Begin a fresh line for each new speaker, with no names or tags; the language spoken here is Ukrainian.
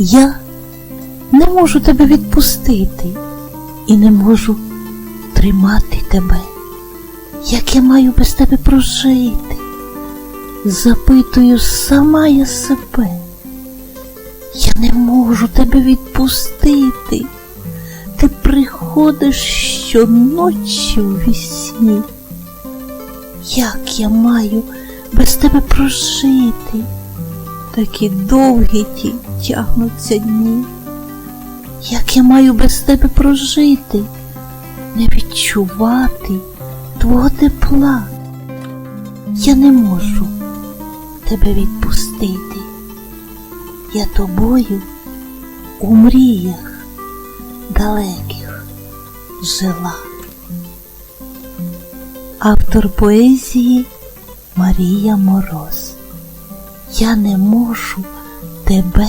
Я не можу тебе відпустити і не можу тримати тебе. Як я маю без тебе прожити? Запитую сама я себе. Я не можу тебе відпустити. Ти приходиш щоночі у вісні. Як я маю без тебе прожити? Такі довгі ті тягнуться дні. Як я маю без тебе прожити, не відчувати твого тепла? Я не можу тебе відпустити. Я тобою у мріях далеких жила. Автор поезії Марія Мороз. Я не можу тебе